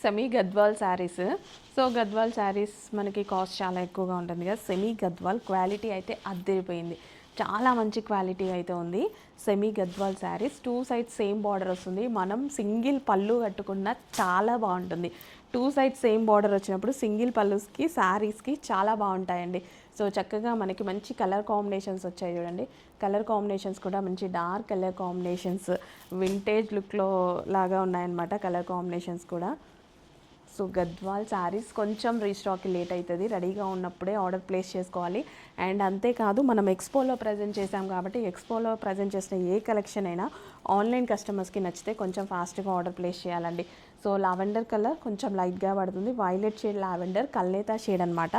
Semi Gadwal saris so Gadwal saris మనకి cost చాలా ఎక్కువగా ఉంటుంది కదా. సెమీ గద్వాల్ క్వాలిటీ అయితే అద్దరిపోయింది. చాలా మంచి క్వాలిటీ అయితే ఉంది semi Gadwal saris two sides same border వస్తుంది. మనం సింగిల్ పళ్ళు కట్టుకున్న చాలా బాగుంటుంది. టూ సైడ్స్ సేమ్ బార్డర్ వచ్చినప్పుడు సింగిల్ పళ్ళుస్కి శారీస్కి చాలా బాగుంటాయండి. సో చక్కగా మనకి మంచి కలర్ కాంబినేషన్స్ వచ్చాయి చూడండి. కలర్ కాంబినేషన్స్ కూడా మంచి డార్క్ కలర్ కాంబినేషన్స్ వింటేజ్ లుక్లో లాగా ఉన్నాయన్నమాట కలర్ కాంబినేషన్స్ కూడా. సో గద్వాల్ శారీస్ కొంచెం రీస్టాక్ లేట్ అవుతుంది. రెడీగా ఉన్నప్పుడే ఆర్డర్ ప్లేస్ చేసుకోవాలి. అండ్ అంతేకాదు మనం ఎక్స్పోలో ప్రజెంట్ చేసాం కాబట్టి ఎక్స్పోలో ప్రజెంట్ చేసిన ఏ కలెక్షన్ అయినా ఆన్లైన్ కస్టమర్స్కి నచ్చితే కొంచెం ఫాస్ట్గా ఆర్డర్ ప్లేస్ చేయాలండి. సో లావెండర్ కలర్ కొంచెం లైట్గా పడుతుంది. వైలెట్ షేడ్ లావెండర్ కల్లేతా షేడ్ అనమాట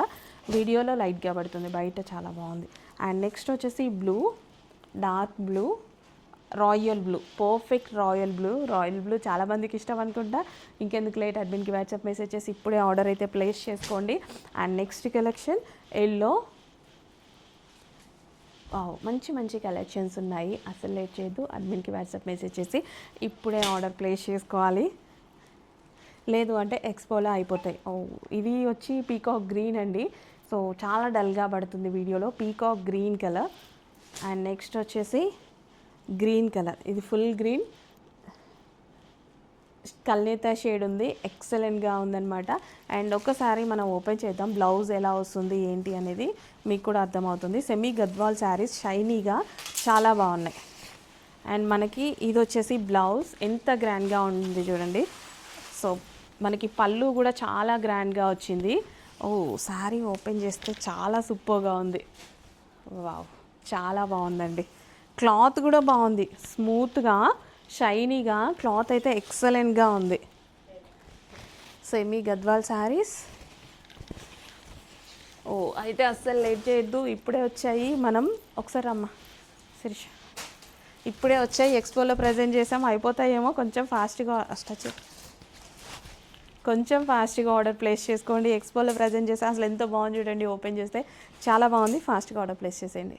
వీడియోలో లైట్గా పడుతుంది. బయట చాలా బాగుంది. అండ్ నెక్స్ట్ వచ్చేసి blue dark blue. Royal blue perfect royal blue. Royal blue చాలా మందికి ఇష్టం అనుకుంటా. ఇంకెందుకు లేట్ అడ్మిన్కి వాట్సాప్ మెసేజ్ చేసి ఇప్పుడే ఆర్డర్ అయితే ప్లేస్ చేసుకోండి. And next collection yellow. మంచి మంచి కలెక్షన్స్ ఉన్నాయి. అసలు లేట్ చేయొద్దు. అడ్మిన్కి వాట్సాప్ మెసేజ్ చేసి ఇప్పుడే ఆర్డర్ ప్లేస్ చేసుకోవాలి. లేదు అంటే ఎక్స్పోలో అయిపోతాయి. ఓ ఇవి వచ్చి పీకాక్ గ్రీన్ అండి. సో చాలా డల్గా పడుతుంది వీడియోలో. Peacock green colour. And next వచ్చేసి గ్రీన్ కలర్. ఇది ఫుల్ గ్రీన్. కల్నేత షేడ్ ఉంది. ఎక్సలెంట్గా ఉందన్నమాట. అండ్ ఒకసారి మనం ఓపెన్ చేద్దాం. బ్లౌజ్ ఎలా వస్తుంది ఏంటి అనేది మీకు కూడా అర్థమవుతుంది. సెమీ గద్వాల్ శారీస్ షైనీగా చాలా బాగున్నాయి. అండ్ మనకి ఇది వచ్చేసి బ్లౌజ్. ఎంత గ్రాండ్గా ఉంది చూడండి. సో మనకి పళ్ళు కూడా చాలా గ్రాండ్గా వచ్చింది. ఓ శారీ ఓపెన్ చేస్తే చాలా సూపర్గా ఉంది. వావ్ చాలా బాగుందండి. క్లాత్ కూడా బాగుంది. స్మూత్గా షైనీగా క్లాత్ అయితే ఎక్సలెంట్గా ఉంది. సెమీ గద్వాల్ శారీస్. ఓ అయితే అస్సలు లేట్ చేయొద్దు. ఇప్పుడే వచ్చాయి. మనం ఒకసారి అమ్మ శిరీష. ఇప్పుడే వచ్చాయి. ఎక్స్పోలో ప్రజెంట్ చేసాం. అయిపోతాయేమో. కొంచెం ఫాస్ట్గా టచ్ కొంచెం ఫాస్ట్గా ఆర్డర్ ప్లేస్ చేసుకోండి. ఎక్స్పోలో ప్రజెంట్ చేస్తే అసలు ఎంత బాగుంది చూడండి. ఓపెన్ చేస్తే చాలా బాగుంది. ఫాస్ట్గా ఆర్డర్ ప్లేస్ చేసేయండి.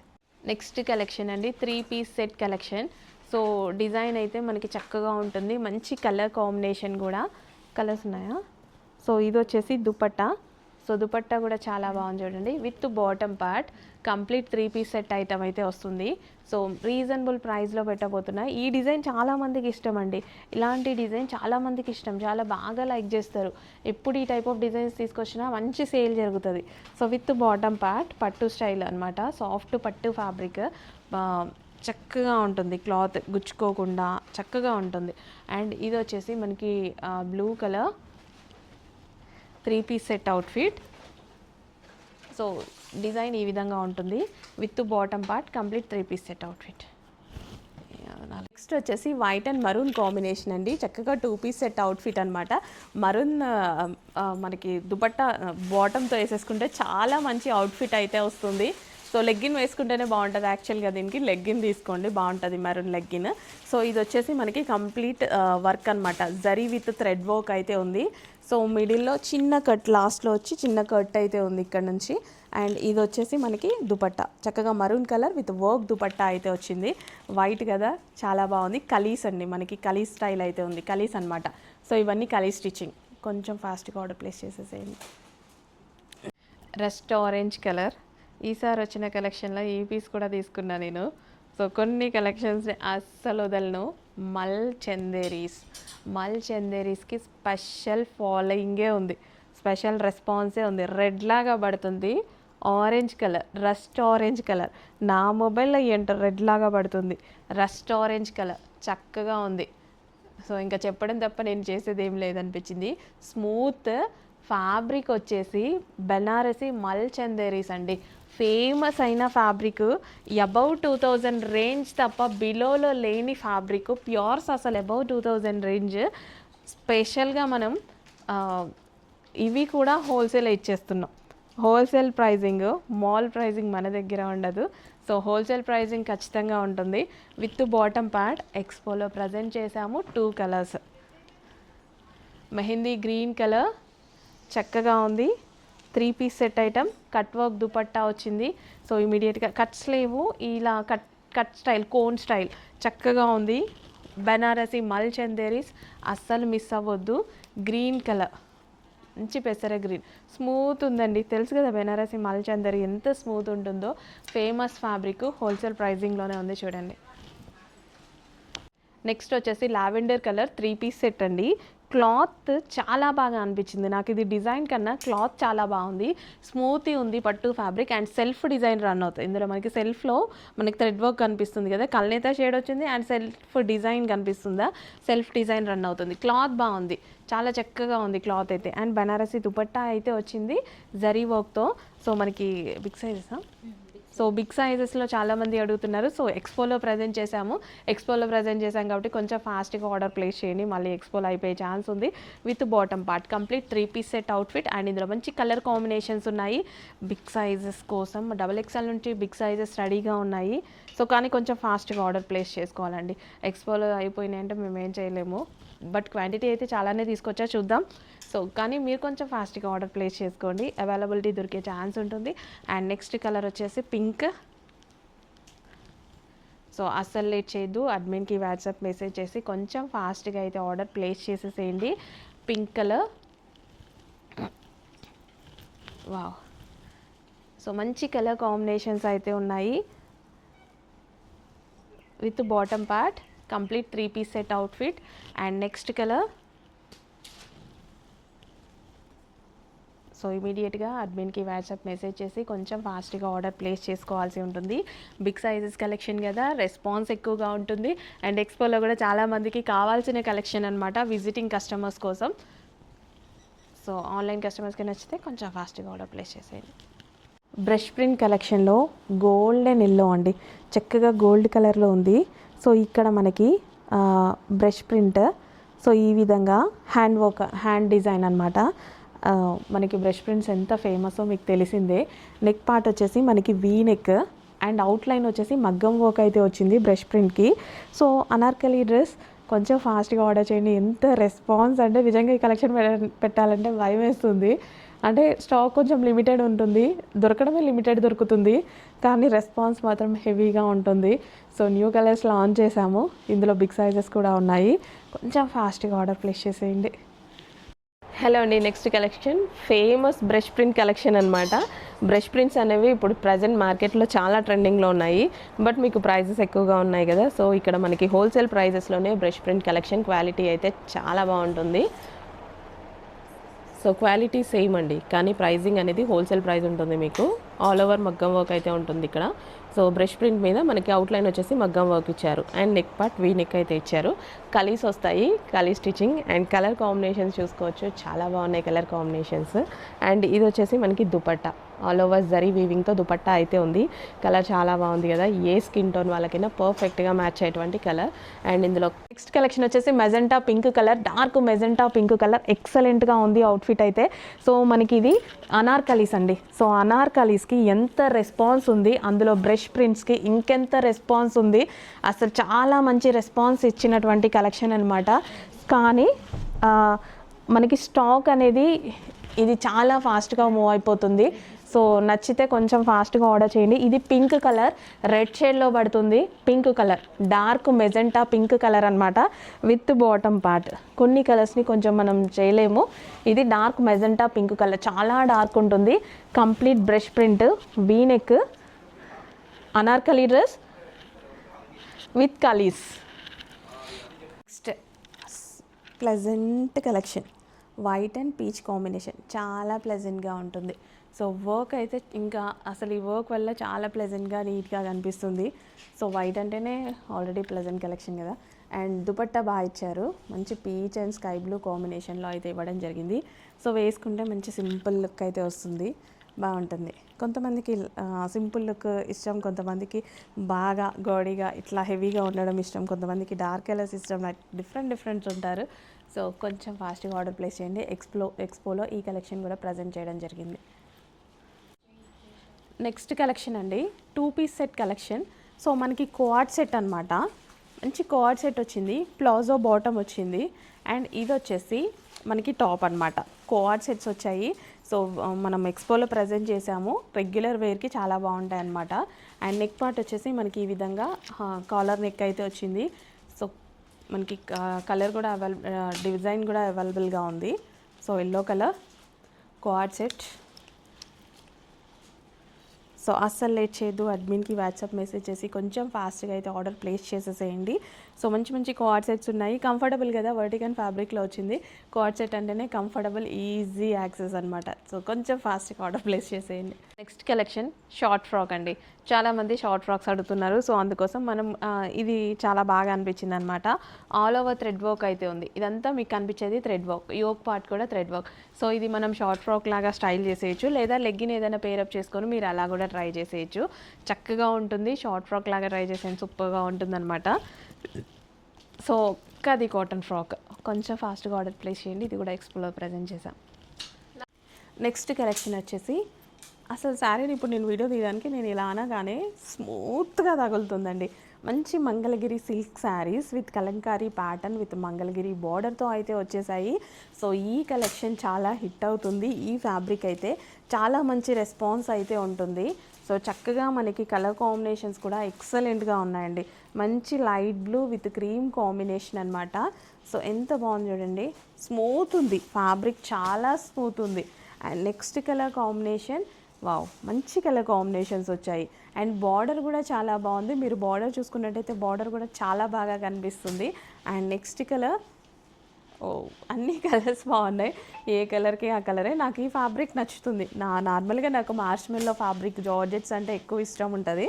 నెక్స్ట్ కలెక్షన్ అండి three piece set collection. So design అయితే మనకి చక్కగా ఉంటుంది. మంచి కలర్ కాంబినేషన్ కూడా. కలర్స్ ఉన్నాయా? సో ఇది వచ్చేసి దుపట్టా. సో దుపట్టా కూడా చాలా బాగుంది చూడండి. With bottom part complete three piece set item అయితే వస్తుంది. సో రీజనబుల్ ప్రైస్లో పెట్టబోతున్నా. ఈ డిజైన్ చాలామందికి ఇష్టం అండి. ఇలాంటి డిజైన్ చాలామందికి ఇష్టం. చాలా బాగా లైక్ చేస్తారు. ఎప్పుడు ఈ టైప్ ఆఫ్ డిజైన్స్ తీసుకొచ్చినా మంచి సేల్ జరుగుతుంది. సో విత్ బాటమ్ పార్ట్ పట్టు స్టైల్ అనమాట సాఫ్ట్ పట్టు ఫ్యాబ్రిక్ చక్కగా ఉంటుంది. క్లాత్ గుచ్చుకోకుండా చక్కగా ఉంటుంది. అండ్ ఇది వచ్చేసి మనకి blue colour three piece set outfit so design ఈ విధంగా ఉంటుంది. With bottom part complete three piece set outfit next వచ్చేసి వైట్ అండ్ మరూన్ కాంబినేషన్ అండి. చక్కగా టూ పీస్ సెట్ అవుట్ఫిట్ అనమాట మరూన్ మనకి దుపట్టా uh, బాటంతో వేసేసుకుంటే చాలా మంచి అవుట్ఫిట్ అయితే వస్తుంది. సో లెగ్గిన్ వేసుకుంటేనే బాగుంటుంది యాక్చువల్గా దీనికి. లెగ్గిన్ తీసుకోండి బాగుంటుంది మరూన్ లెగ్గిన్. సో ఇది వచ్చేసి మనకి కంప్లీట్ వర్క్ అనమాట జరీ విత్ థ్రెడ్ వర్క్ అయితే ఉంది. సో మిడిల్లో చిన్న కట్ లాస్ట్లో వచ్చి చిన్న కట్ అయితే ఉంది ఇక్కడ నుంచి. అండ్ ఇది వచ్చేసి మనకి దుపట్టా. చక్కగా maroon colour with work dupatta అయితే వచ్చింది. వైట్ కదా చాలా బాగుంది. కలీస్ అండి మనకి కలీస్ స్టైల్ అయితే ఉంది. కలీస్ అనమాట సో ఇవన్నీ కలీ స్టిచ్చింగ్. కొంచెం ఫాస్ట్గా ఆర్డర్ ప్లేస్ చేసేసేయండి. Rust orange colour. ఈసారి వచ్చిన కలెక్షన్లో ఈ పీస్ కూడా తీసుకున్నా నేను. సో కొన్ని కలెక్షన్స్ అస్సలు వదలను. మల్ చందేరీస్ మల్ చందేరీస్కి స్పెషల్ ఫాలోయింగే ఉంది. స్పెషల్ రెస్పాన్సే ఉంది. రెడ్ లాగా పడుతుంది. Orange colour rust orange colour నా మొబైల్లో ఏంటో రెడ్ లాగా పడుతుంది. రస్ట్ ఆరెంజ్ కలర్ చక్కగా ఉంది. సో ఇంకా చెప్పడం తప్ప నేను చేసేది ఏం లేదనిపించింది. స్మూత్ ఫ్యాబ్రిక్ వచ్చేసి బెనారసి మల్ చందేరీస్ అండి. ఫేమస్ అయిన fabric. Above two thousand range తప్ప బిలోలో లేని ఫ్యాబ్రిక్. ప్యూర్స్ అసలు అబౌవ్ టూ థౌజండ్ రేంజ్. స్పెషల్గా మనం ఇవి కూడా హోల్సేల్ ఇచ్చేస్తున్నాం. హోల్సేల్ ప్రైజింగ్ మాల్ ప్రైజింగ్ మన దగ్గర ఉండదు. సో హోల్సేల్ ప్రైజింగ్ ఖచ్చితంగా ఉంటుంది. విత్ బాటమ్ ప్యాడ్ ఎక్స్పోలో ప్రజెంట్ చేసాము two colours. Mehndi green colour చక్కగా ఉంది. Three piece set item cut work dupatta వచ్చింది. సో ఇమీడియట్గా కట్స్ లేవు. ఇలా cut cut style cone style చక్కగా ఉంది. బెనారసి మల్ చందేరీస్ అస్సలు మిస్ అవ్వద్దు. గ్రీన్ కలర్ మంచి పెసర గ్రీన్ స్మూత్ ఉందండి. తెలుసు కదా బెనారసి మల్చందరి ఎంత స్మూత్ ఉంటుందో. ఫేమస్ ఫ్యాబ్రిక్ హోల్సేల్ ప్రైజింగ్లోనే ఉంది చూడండి. నెక్స్ట్ వచ్చేసి lavender colour three piece set అండి. క్లాత్ చాలా బాగా అనిపించింది. నాకు ఇది డిజైన్ కన్నా క్లాత్ చాలా బాగుంది. స్మూతీ ఉంది పట్టు fabric and self design run అవుతుంది. ఇందులో మనకి సెల్ఫ్లో మనకి థ్రెడ్ వర్క్ కనిపిస్తుంది కదా. కల్నేత షేడ్ వచ్చింది అండ్ సెల్ఫ్ డిజైన్ కనిపిస్తుందా? సెల్ఫ్ డిజైన్ రన్ అవుతుంది. క్లాత్ బాగుంది. చాలా చక్కగా ఉంది క్లాత్ అయితే. అండ్ బనారసి దుపట్టా అయితే వచ్చింది. జరీ వర్క్తో. సో మనకి బిగ్ సైజెసా సో బిగ్ సైజెస్లో చాలామంది అడుగుతున్నారు. సో ఎక్స్పోలో ప్రజెంట్ చేశాము. ఎక్స్పోలో ప్రజెంట్ చేశాం కాబట్టి కొంచెం ఫాస్ట్గా ఆర్డర్ ప్లేస్ చేయండి. మళ్ళీ ఎక్స్పోలో అయిపోయే ఛాన్స్ ఉంది. With bottom part complete three piece set outfit and ఇందులో మంచి కలర్ కాంబినేషన్స్ ఉన్నాయి. బిగ్ సైజెస్ కోసం డబల్ ఎక్స్ఎల్ నుంచి బిగ్ సైజెస్ రెడీగా ఉన్నాయి. సో కానీ కొంచెం ఫాస్ట్గా ఆర్డర్ ప్లేస్ చేసుకోవాలండి. ఎక్స్పోలో అయిపోయినాయి అంటే మేము ఏం చేయలేము. బట్ క్వాంటిటీ అయితే చాలానే తీసుకొచ్చా చూద్దాం. సో కానీ మీరు కొంచెం ఫాస్ట్గా ఆర్డర్ ప్లేస్ చేసుకోండి. అవైలబిలిటీ దొరికే ఛాన్స్ ఉంటుంది. అండ్ నెక్స్ట్ కలర్ వచ్చేసి పింక్. సో అస్సలు లేట్ చేయొద్దు. అడ్మిన్కి వాట్సాప్ మెసేజ్ చేసి కొంచెం ఫాస్ట్గా అయితే ఆర్డర్ ప్లేస్ చేసేసేయండి. Pink colour. వావ్. సో మంచి కలర్ కాంబినేషన్స్ అయితే ఉన్నాయి. With bottom part. Complete three piece set outfit and next colour so ఇమీడియట్గా అడ్మిన్కి వాట్సాప్ మెసేజ్ చేసి కొంచెం ఫాస్ట్గా ఆర్డర్ ప్లేస్ చేసుకోవాల్సి ఉంటుంది. బిగ్ సైజెస్ కలెక్షన్ కదా రెస్పాన్స్ ఎక్కువగా ఉంటుంది. అండ్ ఎక్స్పోలో కూడా చాలామందికి కావాల్సిన కలెక్షన్ అనమాట విజిటింగ్ కస్టమర్స్ కోసం. సో ఆన్లైన్ కస్టమర్స్కి నచ్చితే కొంచెం ఫాస్ట్గా ఆర్డర్ ప్లేస్ చేసేయండి. బ్రష్ ప్రింట్ కలెక్షన్లో గోల్డెన్ ఎల్లో అండి. చక్కగా గోల్డ్ కలర్లో ఉంది. సో ఇక్కడ మనకి బ్రష్ ప్రింట్. సో ఈ విధంగా హ్యాండ్ వర్క్ హ్యాండ్ డిజైన్ అనమాట మనకి బ్రష్ ప్రింట్స్ ఎంత ఫేమసో మీకు తెలిసిందే. నెక్ పార్ట్ వచ్చేసి మనకి వీ నెక్ అండ్ అవుట్లైన్ వచ్చేసి మగ్గం వర్క్ అయితే వచ్చింది బ్రష్ ప్రింట్కి. సో అనార్కలి డ్రెస్ కొంచెం ఫాస్ట్గా ఆర్డర్ చేయండి. ఎంత రెస్పాన్స్ అంటే నిజంగా ఈ కలెక్షన్ పెట్టాలంటే భయం వేస్తుంది అంటే స్టాక్ కొంచెం లిమిటెడ్ ఉంటుంది. దొరకడమే లిమిటెడ్ దొరుకుతుంది. కానీ రెస్పాన్స్ మాత్రం హెవీగా ఉంటుంది. సో న్యూ కలర్స్ లాంచ్ చేసాము ఇందులో బిగ్ సైజెస్ కూడా ఉన్నాయి. కొంచెం ఫాస్ట్గా ఆర్డర్ ప్లేస్ చేసేయండి. హలో అండి. Next collection. Famous brush print collection అనమాట బ్రష్ ప్రింట్స్ అనేవి ఇప్పుడు ప్రజెంట్ మార్కెట్లో చాలా ట్రెండింగ్లో ఉన్నాయి. బట్ మీకు ప్రైజెస్ ఎక్కువగా ఉన్నాయి కదా. సో ఇక్కడ మనకి హోల్సేల్ ప్రైజెస్లోనే బ్రష్ ప్రింట్ కలెక్షన్ క్వాలిటీ అయితే చాలా బాగుంటుంది. సో క్వాలిటీ సేమ్ అండి. కానీ ప్రైజింగ్ అనేది హోల్సేల్ ప్రైస్ ఉంటుంది మీకు. ఆల్ ఓవర్ మగ్గం వర్క్ అయితే ఉంటుంది ఇక్కడ. సో బ్రష్ ప్రింట్ మీద మనకి అవుట్లైన్ వచ్చేసి మగ్గం వర్క్ ఇచ్చారు. And neck part V neck అయితే ఇచ్చారు. కలీస్ వస్తాయి. కలీ స్టిచ్చింగ్ అండ్ కలర్ కాంబినేషన్స్ చూసుకోవచ్చు. చాలా బాగున్నాయి కలర్ కాంబినేషన్స్ అండ్ ఇది వచ్చేసి మనకి దుపట్టా. ఆల్ ఓవర్ జరీ వీవింగ్తో దుపట్టా అయితే ఉంది. కలర్ చాలా బాగుంది కదా. ఏ స్కిన్ టోన్ వాళ్ళకైనా పర్ఫెక్ట్గా మ్యాచ్ అయ్యేటువంటి కలర్ అండ్ ఇందులో నెక్స్ట్ కలెక్షన్ వచ్చేసి magenta pink colour dark magenta pink colour ఎక్సలెంట్గా ఉంది అవుట్ఫిట్ అయితే. సో మనకి ఇది అనార్కలీస్ అండి. సో అనార్కలీస్ ప్రింట్స్కి ఎంత రెస్పాన్స్ ఉంది అందులో బ్రష్ ప్రింట్స్కి ఇంకెంత రెస్పాన్స్ ఉంది అసలు చాలా మంచి రెస్పాన్స్ ఇచ్చినటువంటి కలెక్షన్ అనమాట కానీ మనకి స్టాక్ అనేది ఇది చాలా ఫాస్ట్గా మూవ్ అయిపోతుంది. సో నచ్చితే కొంచెం ఫాస్ట్గా ఆర్డర్ చేయండి. ఇది పింక్ కలర్ రెడ్ షేడ్లో పడుతుంది. Pink colour dark magenta pink colour అనమాట విత్ బాటమ్ పార్ట్ కొన్ని కలర్స్ని కొంచెం మనం చేయలేము. ఇది డార్క్ మెజెంటా పింక్ కలర్ చాలా డార్క్ ఉంటుంది. Complete brush print V neck anarkali dress with కలీస్ next pleasant collection white and peach combination చాలా ప్లెజెంట్గా ఉంటుంది. సో వర్క్ అయితే ఇంకా అసలు ఈ వర్క్ వల్ల చాలా ప్లెజెంట్గా నీట్గా కనిపిస్తుంది. సో వైట్ అంటేనే ఆల్రెడీ ప్లెజెంట్ కలెక్షన్ కదా. అండ్ దుపట్టా బాగా ఇచ్చారు. మంచి పీచ్ అండ్ స్కై బ్లూ కాంబినేషన్లో అయితే ఇవ్వడం జరిగింది. సో వేసుకుంటే మంచి సింపుల్ లుక్ అయితే వస్తుంది. బాగుంటుంది. కొంతమందికి సింపుల్ లుక్ ఇష్టం కొంతమందికి బాగా గోడిగా ఇట్లా హెవీగా ఉండడం ఇష్టం కొంతమందికి డార్క్ కలర్స్ ఇష్టం లైక్ డిఫరెంట్ డిఫరెంట్ ఉంటారు. సో కొంచెం ఫాస్ట్గా ఆర్డర్ ప్లేస్ చేయండి. ఎక్స్ప్లో ఎక్స్పోలో ఈ కలెక్షన్ కూడా ప్రజెంట్ చేయడం జరిగింది. నెక్స్ట్ కలెక్షన్ అండి. Two piece set collection. So మనకి కోఆర్డ్ సెట్ అనమాట మంచి కోఆర్డ్ సెట్ వచ్చింది. ప్లాజో బాటమ్ వచ్చింది. అండ్ ఇది వచ్చేసి మనకి టాప్ అనమాట కోఆర్డ్ సెట్స్ వచ్చాయి. సో మనం ఎక్స్పోలో ప్రజెంట్ చేసాము. రెగ్యులర్ వేర్కి చాలా బాగుంటాయి అనమాట అండ్ నెక్ పార్ట్ వచ్చేసి మనకి ఈ విధంగా కాలర్ నెక్ అయితే వచ్చింది. సో మనకి కలర్ కూడా అవైలబుల్ డిజైన్ కూడా అవైలబుల్గా ఉంది. So yellow colour co-ord set. So అస్సలు లేట్ చేయొద్దు. అడ్మిన్కి వాట్సాప్ మెసేజ్ చేసి కొంచెం ఫాస్ట్గా అయితే ఆర్డర్ ప్లేస్ చేసేసేయండి. సో మంచి మంచి కోఆర్ సెట్స్ ఉన్నాయి. కంఫర్టబుల్ కదా? వర్టికన్ ఫ్యాబ్రిక్లో వచ్చింది. కోఆర్ సెట్ అంటేనే కంఫర్టబుల్ ఈజీ యాక్సెస్ అనమాట సో కొంచెం ఫాస్ట్గా ఆర్డర్ ప్లేస్ చేసేయండి. నెక్స్ట్ కలెక్షన్ షార్ట్ ఫ్రాక్ అండి. చాలామంది షార్ట్ ఫ్రాక్స్ అడుగుతున్నారు. సో అందుకోసం మనం ఇది చాలా బాగా అనిపించింది అనమాట ఆల్ ఓవర్ థ్రెడ్ వర్క్ అయితే ఉంది. ఇదంతా మీకు కనిపించేది థ్రెడ్ వర్క్ యోక్ పార్ట్ కూడా థ్రెడ్ వర్క్ సో ఇది మనం షార్ట్ ఫ్రాక్ లాగా స్టైల్ చేసేయచ్చు. లేదా లెగ్గిన్ ఏదైనా పేరప్ చేసుకొని మీరు అలా కూడా ట్రై చేసేయచ్చు. చక్కగా ఉంటుంది. షార్ట్ ఫ్రాక్ లాగా ట్రై చేసేయండి. సూపర్గా ఉంటుందన్నమాట. సో ఒక్కది కాటన్ ఫ్రాక్. కొంచెం ఫాస్ట్గా ఆర్డర్ ప్లేస్ చేయండి. ఇది కూడా ఎక్స్పోలో ప్రజెంట్ చేసాం నెక్స్ట్ కలెక్షన్ వచ్చేసి అసలు శారీని ఇప్పుడు నేను వీడియో తీయడానికి నేను ఇలా అనగానే స్మూత్గా తగులుతుందండి. మంచి Mangalagiri silk saris with Kalamkari pattern with Mangalagiri బార్డర్తో అయితే వచ్చేసాయి. సో ఈ కలెక్షన్ చాలా హిట్ అవుతుంది. ఈ ఫ్యాబ్రిక్ అయితే చాలా మంచి రెస్పాన్స్ అయితే ఉంటుంది. సో చక్కగా మనకి కలర్ కాంబినేషన్స్ కూడా ఎక్సలెంట్గా ఉన్నాయండి. మంచి light blue with cream combination అనమాట సో ఎంత బాగుంది చూడండి. స్మూత్ ఉంది. ఫ్యాబ్రిక్ చాలా స్మూత్ ఉంది. And next colour combination wow మంచి కలర్ కాంబినేషన్స్ వచ్చాయి. అండ్ బార్డర్ కూడా చాలా బాగుంది. మీరు బార్డర్ చూసుకున్నట్టయితే బార్డర్ కూడా చాలా బాగా కనిపిస్తుంది. అండ్ నెక్స్ట్ కలర్ ఓ అన్ని కలర్స్ బాగున్నాయి. ఏ కలర్కి ఆ కలరే. నాకు ఈ ఫ్యాబ్రిక్ నచ్చుతుంది. నా నార్మల్గా నాకు మార్ష్మెల్లో ఫ్యాబ్రిక్ జార్జెట్స్ అంటే ఎక్కువ ఇష్టం ఉంటుంది.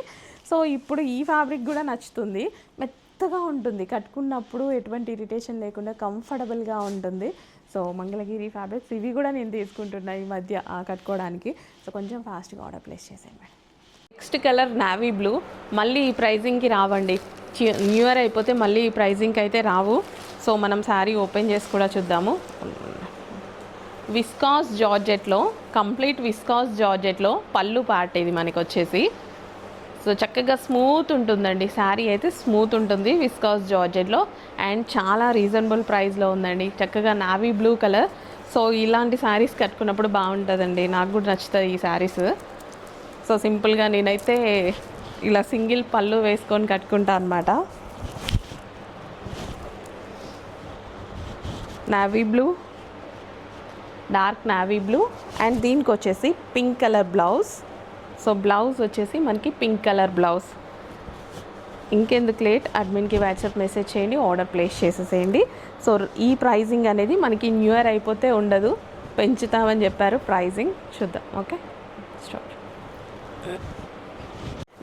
సో ఇప్పుడు ఈ ఫ్యాబ్రిక్ కూడా నచ్చుతుంది. మెత్తగా ఉంటుంది. కట్టుకున్నప్పుడు ఎటువంటి ఇరిటేషన్ లేకుండా కంఫర్టబుల్గా ఉంటుంది. సో మంగళగిరి ఫ్యాబ్రిక్స్ ఇవి కూడా నేను తీసుకుంటున్నా ఈ మధ్య కట్టుకోవడానికి. సో కొంచెం ఫాస్ట్గా ఆర్డర్ ప్లేస్ చేసాను madam. Next colour navy blue. మళ్ళీ ఈ ప్రైజింగ్కి రావండి. న్యూ ఇయర్ అయిపోతే మళ్ళీ ఈ ప్రైజింగ్కి అయితే రావు. సో మనం శారీ ఓపెన్ చేసి కూడా చూద్దాము. విస్కాస్ జార్జెట్లో కంప్లీట్ విస్కాస్ జార్జెట్లో పళ్ళు పార్ట్ ఇది మనకి వచ్చేసి సో చక్కగా స్మూత్ ఉంటుందండి. శారీ అయితే స్మూత్ ఉంటుంది విస్కాస్ జార్జెట్లో. అండ్ చాలా రీజనబుల్ ప్రైస్లో ఉందండి. చక్కగా నావీ బ్లూ కలర్. సో ఇలాంటి శారీస్ కట్టుకున్నప్పుడు బాగుంటుందండి. నాకు కూడా నచ్చుతుంది ఈ శారీస్. సో సింపుల్గా నేనైతే ఇలా సింగిల్ పళ్ళు వేసుకొని కట్టుకుంటా అనమాట navy blue dark navy blue and దీనికి వచ్చేసి pink colour blouse so blouse వచ్చేసి మనకి పింక్ కలర్ బ్లౌజ్ ఇంకెందుకు లేట్ అడ్మిన్కి వాట్సాప్ మెసేజ్ చేయండి ఆర్డర్ ప్లేస్ చేసేసేయండి. సో ఈ ప్రైజింగ్ అనేది మనకి న్యూ ఇయర్ అయిపోతే ఉండదు. పెంచుతామని చెప్పారు ప్రైజింగ్ చూద్దాం ఓకే స్టార్ట్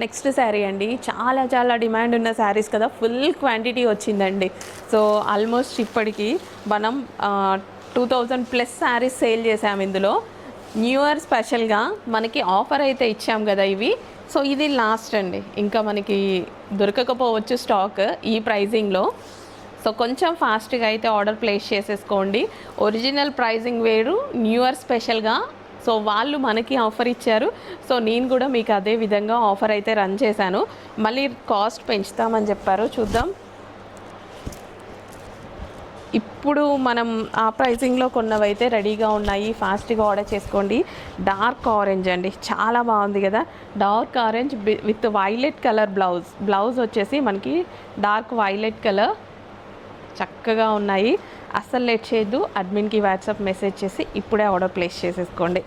నెక్స్ట్ శారీ అండి. చాలా చాలా డిమాండ్ ఉన్న శారీస్ కదా. ఫుల్ క్వాంటిటీ వచ్చిందండి. సో ఆల్మోస్ట్ ఇప్పటికీ మనం two thousand plus saris sale చేసాము ఇందులో. న్యూ ఇయర్ స్పెషల్గా మనకి ఆఫర్ అయితే ఇచ్చాం కదా ఇవి. సో ఇది లాస్ట్ అండి. ఇంకా మనకి దొరకకపోవచ్చు స్టాక్ ఈ ప్రైజింగ్లో. సో కొంచెం ఫాస్ట్గా అయితే ఆర్డర్ ప్లేస్ చేసేసుకోండి. ఒరిజినల్ ప్రైజింగ్ వేరు న్యూ ఇయర్ స్పెషల్గా సో వాళ్ళు మనకి ఆఫర్ ఇచ్చారు. సో నేను కూడా మీకు అదే విధంగా ఆఫర్ అయితే రన్ చేశాను. మళ్ళీ కాస్ట్ పెంచుతామని చెప్పారు. చూద్దాం. ఇప్పుడు మనం ఆ ప్రైసింగ్లో కొన్నవైతే రెడీగా ఉన్నాయి. ఫాస్ట్గా ఆర్డర్ చేసుకోండి. డార్క్ ఆరెంజ్ అండి. చాలా బాగుంది కదా. Dark orange with violet colour blouse. Blouse వచ్చేసి మనకి డార్క్ వైలెట్ కలర్ చక్కగా ఉన్నాయి. అస్సలు లేట్ చేయొద్దు. అడ్మిన్కి వాట్సాప్ మెసేజ్ చేసి ఇప్పుడే ఆర్డర్ ప్లేస్ చేసేసుకోండి.